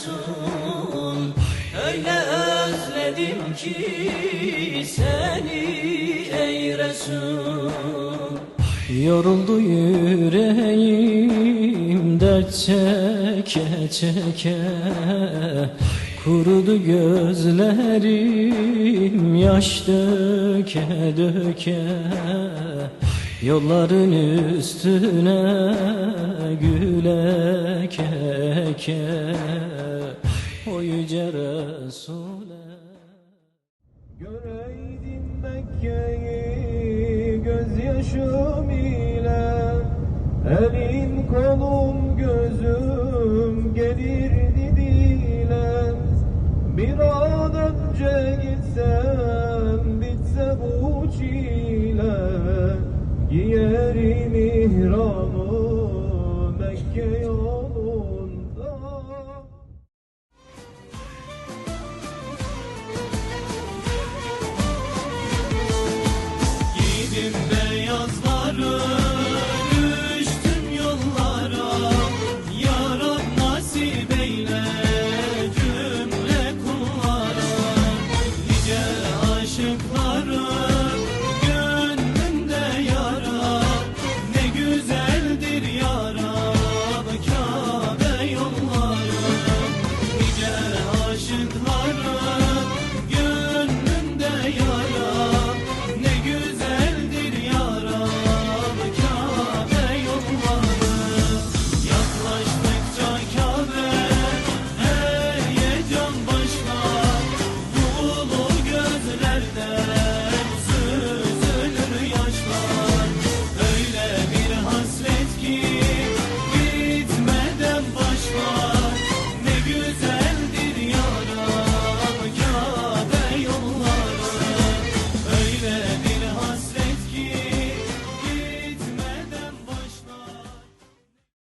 Resul Öyle özledim ki seni ey Resul. Yoruldu yüreğim dert çeke çeke. Kurudu gözlerim yaş döke döke. Yolların üstüne gül eke o yüce Resul'e. Göreydim Mekke'yi